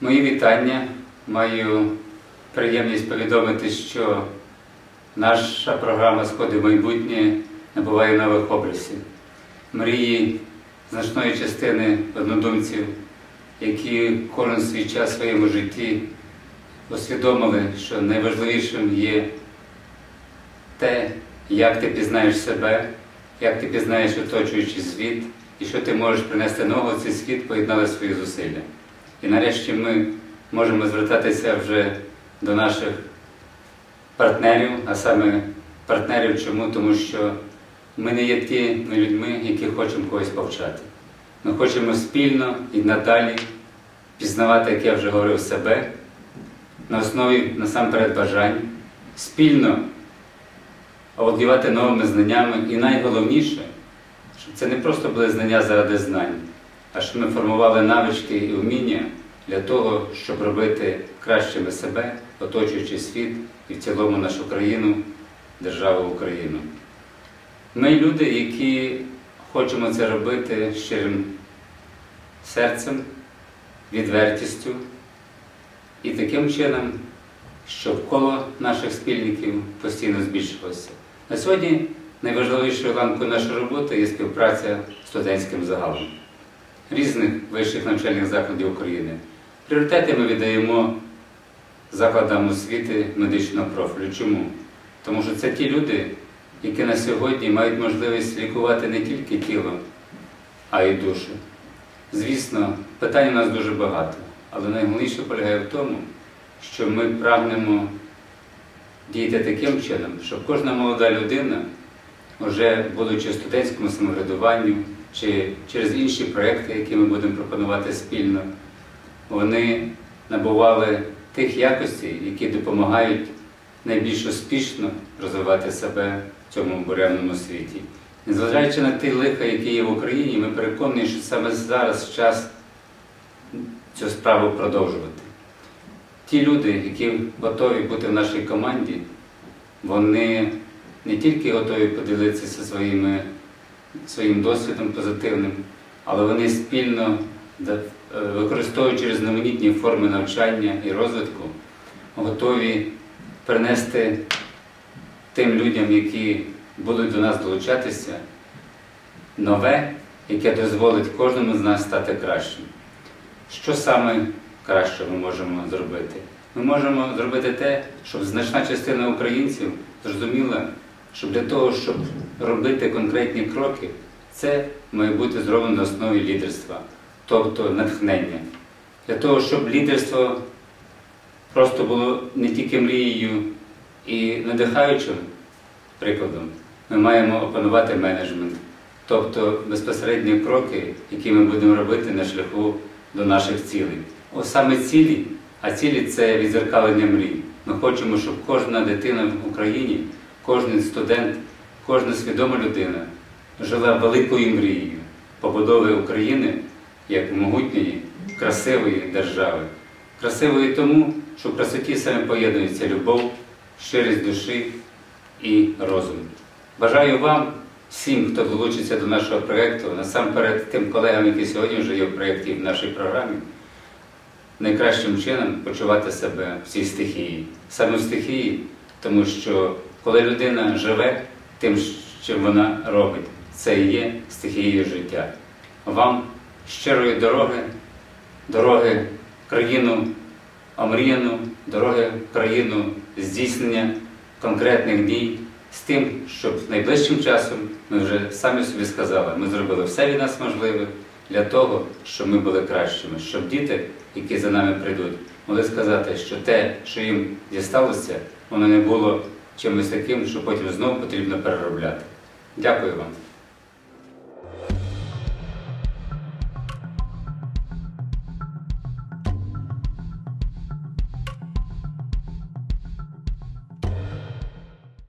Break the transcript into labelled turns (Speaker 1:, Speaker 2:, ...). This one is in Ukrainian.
Speaker 1: Мої вітання. Маю приємність повідомити, що наша програма Сходи в майбутнє набуває нових обрисів. Мрії значної частини однодумців, які кожен свій час в своєму житті усвідомили, що найважливішим є те, як ти пізнаєш себе, як ти пізнаєш оточуючий світ і що ти можеш принести нового в цей світ, поєднали свої зусилля. І нарешті ми можемо звертатися вже до наших партнерів, а саме партнерів чому? Тому що ми не є тими людьми, які хочемо когось повчати. Ми хочемо спільно і надалі пізнавати, як я вже говорив, себе на основі насамперед бажань, спільно оволодівати новими знаннями і найголовніше, щоб це не просто були знання заради знань, а щоб ми формували навички і вміння для того, щоб робити кращими себе, оточуючи світ і в цілому нашу країну, державу Україну. Ми люди, які хочемо це робити щирим серцем, відвертістю і таким чином, щоб коло наших спільників постійно збільшилося. На сьогодні найважливішою ланкою нашої роботи є співпраця з студентським загалом різних вищих навчальних закладів України. Пріоритети ми віддаємо закладам освіти медичного профілю. Чому? Тому що це ті люди, які на сьогодні мають можливість лікувати не тільки тіло, а й душу. Звісно, питань у нас дуже багато, але найголовніше полягає в тому, що ми прагнемо діяти таким чином, щоб кожна молода людина, вже будучи в студентському самоврядуванню чи через інші проекти, які ми будемо пропонувати спільно, вони набували тих якостей, які допомагають найбільш успішно розвивати себе в цьому буремному світі. Незважаючи на ті лиха, які є в Україні, ми переконані, що саме зараз час цю справу продовжувати. Ті люди, які готові бути в нашій команді, вони не тільки готові поділитися своїми, своїм досвідом позитивним, але вони спільно, використовуючи різноманітні форми навчання і розвитку, готові принести тим людям, які будуть до нас долучатися, нове, яке дозволить кожному з нас стати кращим. Що саме краще ми можемо зробити? Ми можемо зробити те, щоб значна частина українців зрозуміла, що для того, щоб робити конкретні кроки, це має бути зроблено на основі лідерства, тобто натхнення. Для того, щоб лідерство просто було не тільки мрією і надихаючим прикладом, ми маємо опанувати менеджмент, тобто безпосередні кроки, які ми будемо робити на шляху до наших цілей. Ось саме цілі, а цілі це відзеркалення мрій. Ми хочемо, щоб кожна дитина в Україні, кожен студент, кожна свідома людина жила великою мрією побудови України як могутньої, красивої держави. Красивої тому, що в красоті саме поєднується любов, щирість душі і розум. Бажаю вам, всім, хто долучиться до нашого проєкту, насамперед тим колегам, які сьогодні вже є в проєкті в нашій програмі, найкращим чином почувати себе в цій стихії. Саме в стихії, тому що коли людина живе тим, що вона робить, це і є стихією життя. Вам щирої дороги, дороги країну омріяну, дороги країну здійснення конкретних дій з тим, щоб найближчим часом ми вже самі собі сказали, ми зробили все від нас можливе для того, щоб ми були кращими, щоб діти, які за нами прийдуть, могли сказати, що те, що їм дісталося, воно не було чимось таким, що потім знову потрібно переробляти. Дякую вам.